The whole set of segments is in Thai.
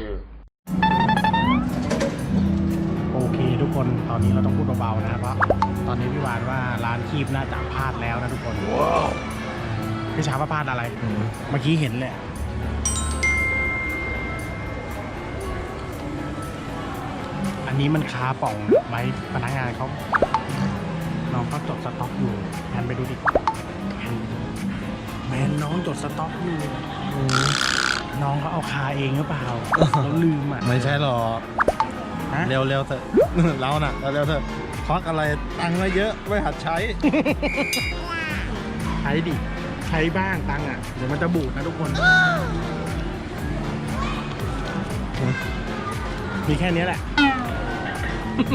sure. โอเคทุกคนตอนนี้เราต้องพูดเบาๆนะเพราะตอนนี้พี่วานว่าร้านคีบน่าจะพลาดแล้วนะทุกคนว้าวพี่ช้าว่าพลาดอะไร เมื่อกี้เห็นเลยอะอันนี้มันคาป่องไว้พนักงานเขาน้องเขาจดสต็อกอยู่แอนไปดูดิแอนแมนน้องจดสต็อกอยู่ น้องเขาเอาคาเองหรือเปล่าแล้วลืมอะไม่ใช่หรอกฮะเร็วเร็วๆเถอะ เราน่ะเร็วๆเถอะควักอะไรตังค์มาเยอะไม่หัดใช้ ใช้ดิ ใช้บ้างตังค์อะ เดี๋ยวมันจะบูดนะทุกคน มีแค่นี้แหละ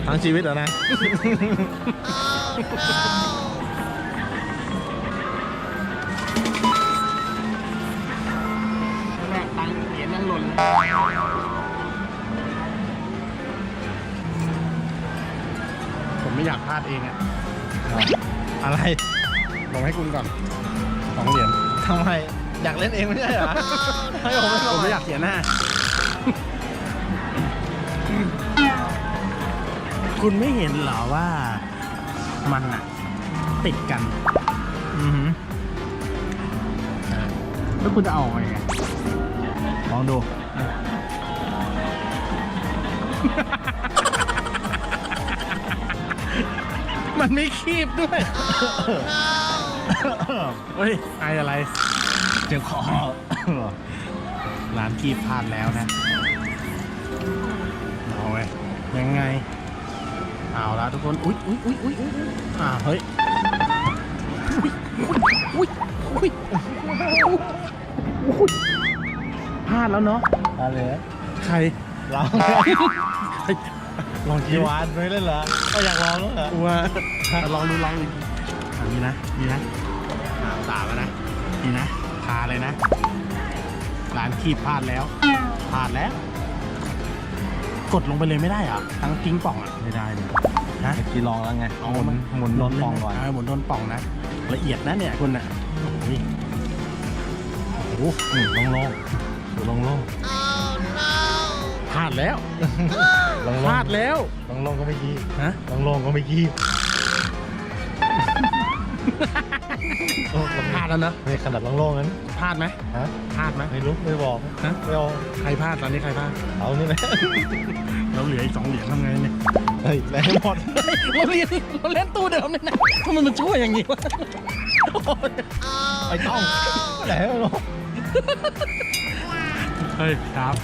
ทั้งชีวิตแล้วนะ ผมไม่อยากพลาดเองอะอะไรลงให้คุณก่อนสองเหรียญทำไม อยากเล่นเองไม่ใช่เหรอให้ผมเล่นผมทำไมไม่อยากเสียหน้า คุณไม่เห็นเหรอว่ามันอะติดกัน อือหือแล้วคุณจะเอาไงไงลองดู มันไม่คีบด้วยเฮ้ยไออะไรเจ็บคอร้านคีบพลาดแล้วนะ เอาไว้ยังไง เอาละทุกคน อุ๊ยอุ๊ยอุ๊ยอุ๊ยอุ๊ยอุ๊ยอ่า เฮ้ย อุ๊ยอุ๊ยอุ๊ยอุ๊ยพลาดแล้วเนาะ อะไรใครเราใครลองจีคิดวานไม่เล่นเหรอก็อยากลองแล้วเหรอว่าลองดูลองดูอันนี้นะนี่นะสามสามแล้วนะนี่นะพาเลยนะร้านคีบพลาดแล้วพลาดแล้ว กดลงไปเลยไม่ได้เหรอทั้งทิ้งป่องอะไม่ได้เลยนะเมื่อกี้ลองแล้วไงหมุนหมุนล้นปองก่อนเหมุนโดนป่องนะละเอียดนะเนี่ยคุณอะโอ้ยโอ้โหอืมลง ลงดูลงลงพลาดแล้วลงพลลางดแล้วลงลงก็ไม่กี้ฮะลงลงก็ไม่กี้โอ้ลงพลาดแล้วนะไม่ขนาดลงลงนั้นพลาดไหมฮะพลาดไหมไม่รู้ไม่บอกฮะไม่เอาใครพลาดตอนนี้ใครพลาดเอานี่ไหมเราเหลืออีกสองเหรียญทำไงเนี่ยเฮ้ยแรงหมดเราเรียนเราเล่นตู้เดิมเลยนะทำไมมันช่วยอย่างนี้วะโอ้ยไอ้ต้องแรงหมด เฮ้ยครับ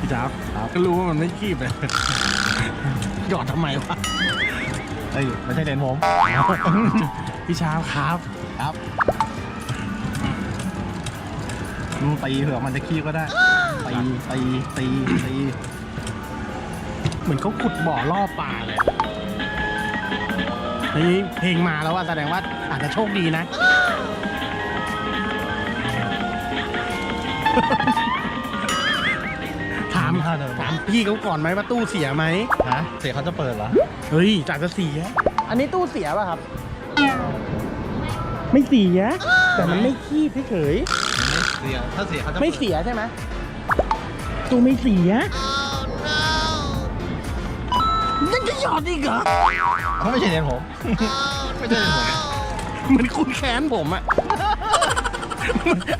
พี่จ๊าบก็รู้ว่ามันไม่คีบเลยหยอดทำไมวะเฮ้ยไม่ใช่เหรียญผม พี่ช้าบครับ ครับมึงตีเผื่อมันจะขี้ก็ได้ ตี ตี ตี ตี เหมือนเขาขุดบ่อล่อปลาเลยเฮ้ยเพลงมาแล้วว่าแสดงว่าอาจจะโชคดีนะ ถามถามพี่เขาก่อนไหมว่าตู้เสียไหมฮะเสียเขาจะเปิดเหรอ เฮ้ยจากจะเสีย อันนี้ตู้เสียป่ะครับ ไม่เสีย แต่มันไม่คีบเฉยไม่เสียถ้าเสียเขาจะๆไม่เสียใช่ไหมตู้ไม่เสียยังจะหยอดอีกเหรอเขาไม่ใช่เหรียญผม ไม่ใช่เหรียญผมเหมือนคุณแค้นผมอะ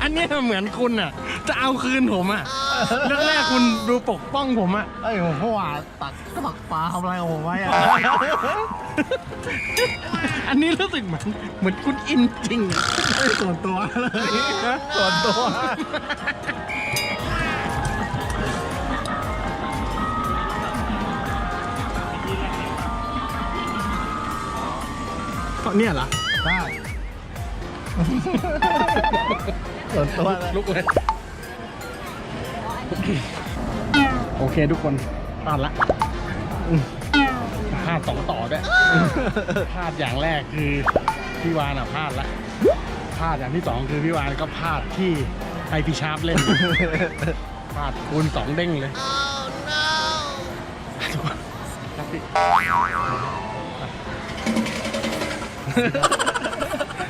อันเนี้ยเหมือนคุณอะ จะเอาคืนผมอะแรกๆคุณดูปกป้องผมอะไอ้ยผมเมื่อวานตักก็ตักปลาทำอะไรกับผมไว้อะอันนี้รู้สึกเหมือนเหมือนคุณอินจริงอะไม่ส่วนตัวเลยส่วนตัวเนี่ยเหรอ ได้ ส่วนตัวเลย ลุกเลย โอเคทุกคนพลาดละอืมพลาดสองต่อด้วยพลาดอย่างแรกคือพี่วานอะพลาดละพลาดอย่างที่สองคือพี่วานก็พลาดที่ไอพีชาร์ปเล่นพลาดคูณสองเด้งเลยทุกคนครับพี่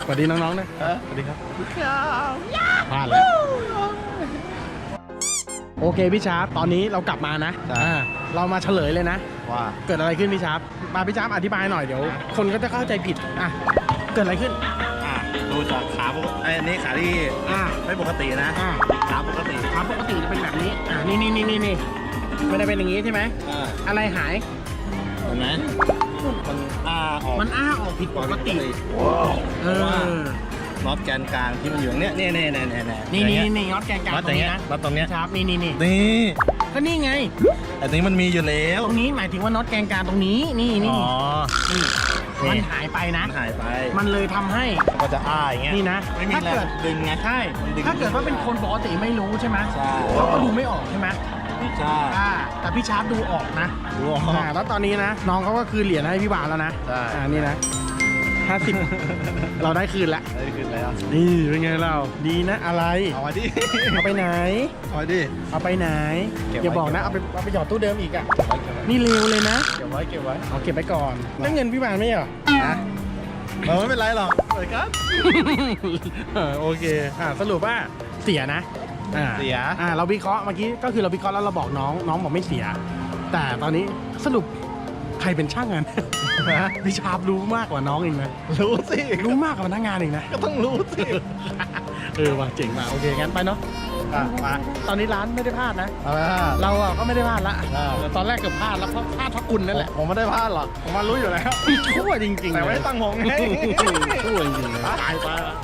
สวัสดีน้องๆนะเออสวัสดีครับพลาดแล้ว โอเคพี่ชาร์ปตอนนี้เรากลับมานะใช่ อ่าเรามาเฉลยเลยนะ ว่าเกิดอะไรขึ้นพี่ชาร์ปมาพี่ชาร์ปอธิบายหน่อยเดี๋ยว คนก็จะเข้าใจผิดอะเกิดอะไรขึ้นอะดูจากขาปกติไอ้อันนี้ขาที่อ่าไม่ปกตินะ อ่าขาปกติขาปกติจะเป็นแบบนี้อ่านี่นี่นี่นี่นี่ไม่ได้เป็นอย่างนี้ใช่ไหมอ่าอะไรหายเห็นไหมมันอ้าออกมันอ้าออกผิดปกติ เออ น็อตแกนกลางที่มันอยู่เนี่ยเนี่ยเนี่ยเนี่ยเนี่ยนี่อย่างนี่เงี้ยนี่น็อตแกนกลางน็อตตอรย่างงนี้เงี้ยนะน็อตตรงเนี้ยครับนี่นี่นี่นี่ก็นี่ไง อันนี้มันมีอยู่แล้วตรงนี้หมายถึงว่าน็อตแกนกลางตรงนี้นี่นี่อ๋อ นี่นี่ มันหายไปนะ มันหายไปมันเลยทำให้ มันก็จะอ้าอย่างเงี้ยนี่นะไม่มีถ้าแรเกิงดดึงไงใช่ มันดึงถ้าเกิดว่าเป็นคนปกติไม่รู้ใช่ไหมใช่เขาก็ดูไม่ออกใช่ไหมใช่อ่าแต่พี่ชาร์ปดูออกนะ ดูออก อ่าแล้วตอนนี้นะ น้องเขาก็คืนเหรียญให้พี่บาแล้วนะใช่ อ่านี่นะ ห้าสิบเราได้คืนละ ได้ขึ้นแล้วนี่เป็นไงเรา ดีนะอะไร เอามาดิ เอาไปไหน เอามาดิ เอาไปไหนเก็บไว้อย่าบอกนะ เอาไปเอาไปหยอดตู้เดิมอีกอะ นี่เร็วเลยนะ เก็บไว้ เก็บไว้ เอาเก็บไปก่อนแล้วเงินพี่บานไม่เหรอนะเออไม่เป็นไรหรอกเปิดกันเออโอเค อ่าสรุปว่าเสียนะอ่าเสีย อ่า เราวิเคราะห์เมื่อกี้ก็คือเราวิเคราะห์แล้วเราบอกน้อง น้องบอกไม่เสีย แต่ตอนนี้สรุป ใครเป็นช่างงานนะพี่ชาร์ปรู้มากกว่าน้องเองนะ รู้สิรู้มากกว่าพนักงานเองนะ ก็ต้องรู้สิ เออว่ะเจ๋งว่ะโอเคงั้นไปเนาะอะมาตอนนี้ร้านไม่ได้พลาดนะ เอาละ เราอะก็ไม่ได้พลาดละอ่า แต่ตอนแรกเกือบพลาดแล้วเพราะพลาดเพราะคุณนั่นแหละผมไม่ได้พลาดหรอก ผมมารู้อยู่แล้ว ชั่วจริงๆแต่ไม่ได้ตั้งหงไง ชั่วจริงๆเลยตายไปละ